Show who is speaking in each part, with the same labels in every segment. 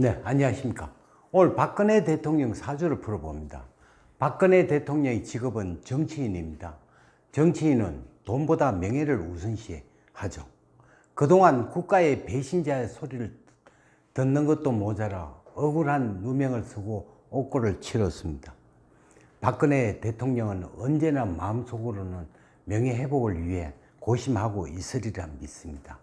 Speaker 1: 네, 안녕하십니까. 오늘 박근혜 대통령 사주를 풀어봅니다. 박근혜 대통령의 직업은 정치인입니다. 정치인은 돈보다 명예를 우선시 하죠. 그동안 국가의 배신자의 소리를 듣는 것도 모자라 억울한 누명을 쓰고 옥고를 치렀습니다. 박근혜 대통령은 언제나 마음속으로는 명예회복을 위해 고심하고 있으리라 믿습니다.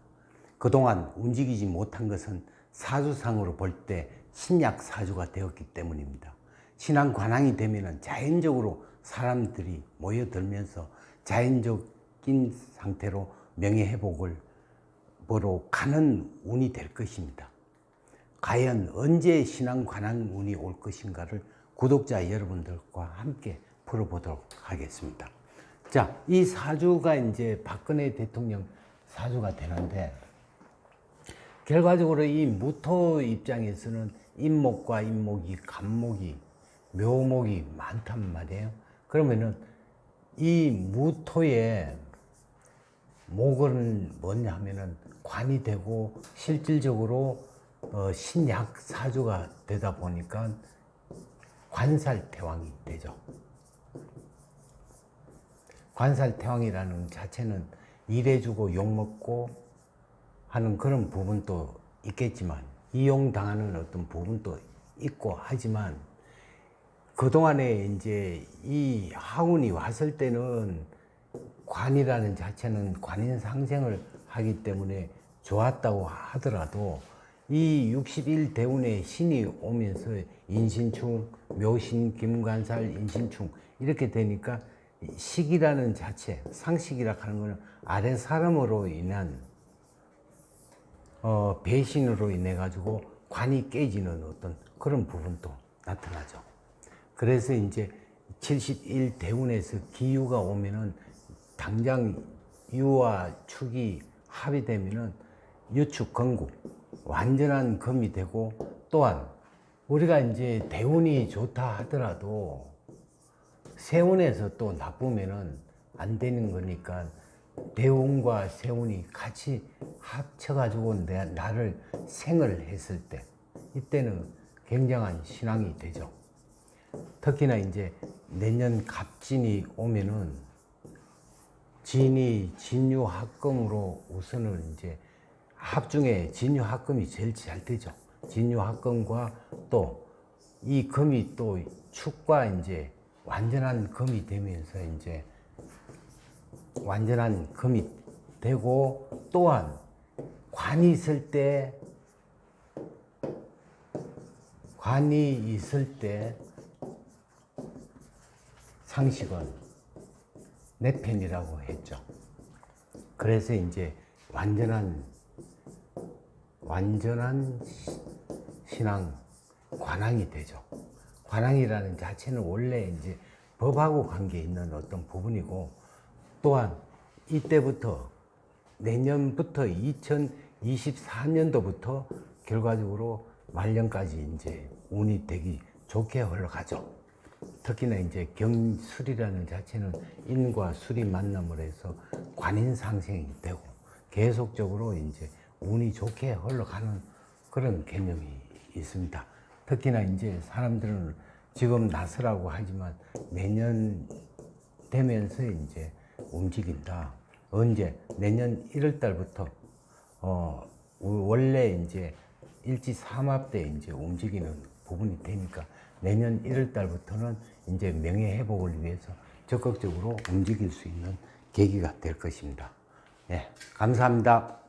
Speaker 1: 그동안 움직이지 못한 것은 사주상으로 볼 때 신약 사주가 되었기 때문입니다. 신앙 관항이 되면 자연적으로 사람들이 모여들면서 자연적인 상태로 명예회복을 보러 가는 운이 될 것입니다. 과연 언제 신앙 관한 운이 올 것인가를 구독자 여러분들과 함께 풀어보도록 하겠습니다. 자, 이 사주가 이제 박근혜 대통령 사주가 되는데, 결과적으로 이 무토 입장에서는 인목과 인목이, 간목이, 묘목이 많단 말이에요. 그러면은 이 무토에 목은 뭐냐 하면은 관이 되고 실질적으로 어, 신약 사주가 되다 보니까 관살 태왕이 되죠. 관살 태왕이라는 자체는 일해주고 욕먹고 하는 그런 부분도 있겠지만 이용당하는 어떤 부분도 있고 하지만 그동안에 이제 이 하운이 왔을 때는 관이라는 자체는 관인 상생을 하기 때문에 좋았다고 하더라도 이 61대운의 신이 오면서 인신충, 묘신, 김관살, 인신충 이렇게 되니까 식이라는 자체, 상식이라 하는 것은 아래 사람으로 인한 어, 배신으로 인해 가지고 관이 깨지는 어떤 그런 부분도 나타나죠. 그래서 이제 71 대운에서 기유가 오면은 당장 유와 축이 합의되면은 유축 건국 완전한 금이 되고 또한 우리가 이제 대운이 좋다 하더라도 세운에서 또 나쁘면은 안 되는 거니까 대운과 세운이 같이 합쳐가지고 내, 나를 생을 했을 때 이때는 굉장한 신앙이 되죠. 특히나 이제 내년 갑진이 오면은 진이 진유합금으로 우선은 이제 합 중에 진유합금이 제일 잘 되죠. 진유합금과 또 이 금이 또 축과 이제 완전한 금이 되면서 이제 완전한 금이 되고 또한 관이 있을 때 관이 있을 때 상식은 내 편이라고 했죠. 그래서 이제 완전한 완전한 시- 신앙 관항이 되죠. 관항이라는 자체는 원래 이제 법하고 관계 있는 어떤 부분이고 또한 이때부터 내년부터 2024년도부터 결과적으로 말년까지 이제 운이 되기 좋게 흘러가죠. 특히나 이제 경술이라는 자체는 인과 술이 만남을 해서 관인 상생이 되고 계속적으로 이제 운이 좋게 흘러가는 그런 개념이 있습니다. 특히나 이제 사람들은 지금 나서라고 하지만 내년 되면서 이제 움직인다. 언제? 내년 1월 달부터 어 원래 이제 일지 삼합 때 이제 움직이는 부분이 되니까 내년 1월 달부터는 이제 명예 회복을 위해서 적극적으로 움직일 수 있는 계기가 될 것입니다. 네, 감사합니다.